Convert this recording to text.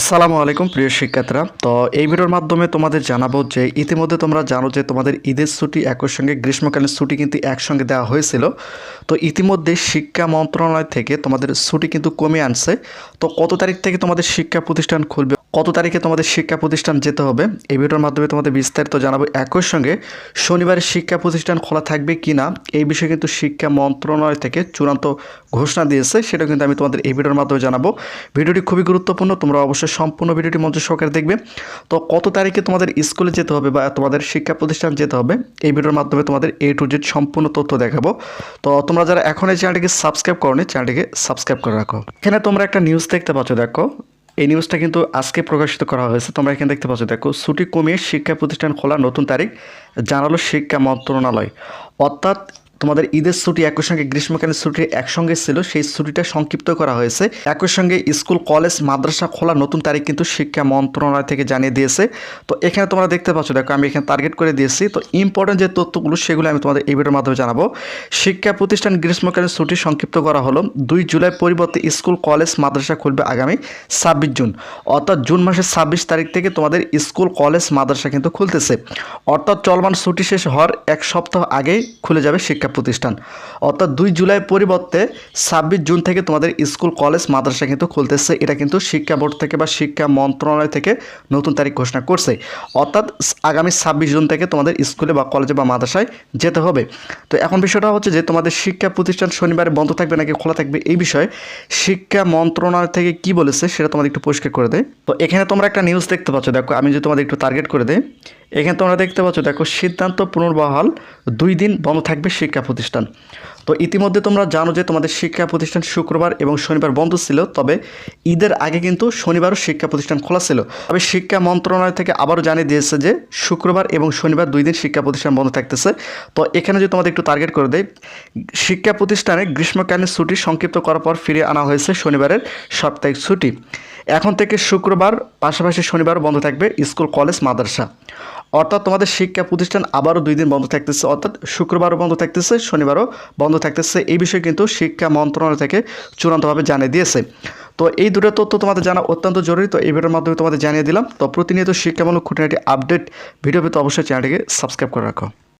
আসসালামু আলাইকুম, প্রিয় শিক্ষার্থীরা। তো এই ভিডিওর মাধ্যমে তোমাদের জানাব যে ইতিমধ্যে তোমরা জানো যে তোমাদের ঈদের ছুটি একই সঙ্গে গ্রীষ্মকালীন ছুটি কিন্তু একসঙ্গে দেওয়া হয়েছিল। তো ইতিমধ্যে শিক্ষা মন্ত্রণালয় থেকে তোমাদের ছুটি কিন্তু কমে আনছে। তো কত তারিখ থেকে তোমাদের শিক্ষা প্রতিষ্ঠান খুলবে? কত তারিখে তোমাদের শিক্ষা প্রতিষ্ঠান যেতে হবে? এই ভিডিওর মাধ্যমে তোমাদের বিস্তারিত জানাব একই সঙ্গে শনিবারে শিক্ষা প্রতিষ্ঠান খোলা থাকবে কি না এই বিষয়ে কিন্তু শিক্ষা মন্ত্রণালয় থেকে চূড়ান্ত ঘোষণা দিয়েছে। সেটা কিন্তু আমি তোমাদের এই ভিডিওর মাধ্যমে জানাব। ভিডিওটি খুবই গুরুত্বপূর্ণ, তোমরা অবশ্যই সম্পূর্ণ ভিডিওটি মঞ্চ সহকারে দেখবে। তো কত তারিখে তোমাদের স্কুলে যেতে হবে বা তোমাদের শিক্ষা প্রতিষ্ঠান যেতে হবে, এই ভিডিওর মাধ্যমে তোমাদের এ টু জেড সম্পূর্ণ তথ্য দেখাবো। তো তোমরা যারা এখন এই চ্যানেলটিকে সাবস্ক্রাইব করনি, চ্যানেলটিকে সাবস্ক্রাইব করে রাখো। এখানে তোমরা একটা নিউজ দেখতে পাচ্ছ, দেখো। এই নিউজটা কিন্তু আজকে প্রকাশিত করা হয়েছে। তোমরা এখানে দেখতে পাচ্ছ, দেখো, ছুটি কমিয়ে শিক্ষা প্রতিষ্ঠান খোলার নতুন তারিখ জানালো শিক্ষা মন্ত্রণালয়। অর্থাৎ তোমাদের ঈদের ছুটি একই সঙ্গে গ্রীষ্মকালীন ছুটি একসঙ্গে ছিল, সেই ছুটিটা সংক্ষিপ্ত করা হয়েছে। একই সঙ্গে স্কুল, কলেজ, মাদ্রাসা খোলা নতুন তারিখ কিন্তু শিক্ষা মন্ত্রণালয় থেকে জানিয়ে দিয়েছে। তো এখানে তোমরা দেখতে পাচ্ছ, দেখো আমি এখানে টার্গেট করে দিয়েছি। তো ইম্পর্টেন্ট যে তথ্যগুলো, সেগুলো আমি তোমাদের এই ভিডিওর মাধ্যমে জানাব। শিক্ষা প্রতিষ্ঠান গ্রীষ্মকালীন ছুটি সংক্ষিপ্ত করা হলো। দুই জুলাই পরিবর্তে স্কুল, কলেজ, মাদ্রাসা খুলবে আগামী ছাব্বিশ জুন। অর্থাৎ জুন মাসের ছাব্বিশ তারিখ থেকে তোমাদের স্কুল, কলেজ, মাদ্রাসা কিন্তু খুলতেছে। অর্থাৎ চলমান ছুটি শেষ হওয়ার এক সপ্তাহ আগেই খুলে যাবে শিক্ষা প্রতিষ্ঠান। অর্থাৎ দুই জুলাই পরিবর্তে ছাব্বিশ জুন থেকে তোমাদের স্কুল, কলেজ, মাদ্রাসা কিন্তু খুলতেছে। এটা কিন্তু শিক্ষা বোর্ড থেকে বা শিক্ষা মন্ত্রণালয় থেকে নতুন তারিখ ঘোষণা করছে। অর্থাৎ আগামী ছাব্বিশ জুন থেকে তোমাদের স্কুলে বা কলেজে বা মাদ্রাসায় যেতে হবে। তো এখন বিষয়টা হচ্ছে যে, তোমাদের শিক্ষা প্রতিষ্ঠান শনিবারে বন্ধ থাকবে নাকি খোলা থাকবে এই বিষয়ে শিক্ষা মন্ত্রণালয় থেকে কি বলেছে সেটা তোমাদের একটু পরিষ্কার করে দেয় তো এখানে তোমরা একটা নিউজ দেখতে পাচ্ছ। দেখো, আমি যদি তোমাদের একটু টার্গেট করে দেই। এখানে তোমরা দেখতে পাচ্ছ, দেখো, সিদ্ধান্ত পুনর্বহাল, দুই দিন বন্ধ থাকবে শিক্ষা প্রতিষ্ঠান। তো ইতিমধ্যে তোমরা জানো যে তোমাদের শিক্ষা প্রতিষ্ঠান শুক্রবার এবং শনিবার বন্ধ ছিল, তবে ঈদের আগে কিন্তু শনিবারও শিক্ষা প্রতিষ্ঠান খোলা ছিল। তবে শিক্ষা মন্ত্রণালয় থেকে আবারও জানিয়ে দিয়েছে যে শুক্রবার এবং শনিবার দুই দিন শিক্ষা প্রতিষ্ঠান বন্ধ থাকতেছে। তো এখানে যদি তোমাদের একটু টার্গেট করে দেয় শিক্ষা প্রতিষ্ঠানে গ্রীষ্মকালীন ছুটি সংক্ষিপ্ত করার পর ফিরে আনা হয়েছে শনিবারের সাপ্তাহিক ছুটি। এখন থেকে শুক্রবার, পাশাপাশি শনিবার বন্ধ থাকবে স্কুল, কলেজ, মাদ্রাসা। অর্থাৎ তোমাদের শিক্ষা প্রতিষ্ঠান আবারও দুই দিন বন্ধ থাকতেছে। অর্থাৎ শুক্রবারও বন্ধ থাকতেছে, শনিবারও বন্ধ থাকতেছে। এই বিষয়ে কিন্তু শিক্ষা মন্ত্রণালয় থেকে চূড়ান্তভাবে জানিয়ে দিয়েছে। তো এই দুটো তথ্য তোমাদের জানা অত্যন্ত জরুরি। তো এই ভিডিওর মাধ্যমে তোমাদের জানিয়ে দিলাম। তো প্রতিনিয়ত শিক্ষামূলক খুঁটিনাটি আপডেট ভিডিও পেতে অবশ্যই চ্যানেলটিকে সাবস্ক্রাইব করে রাখো।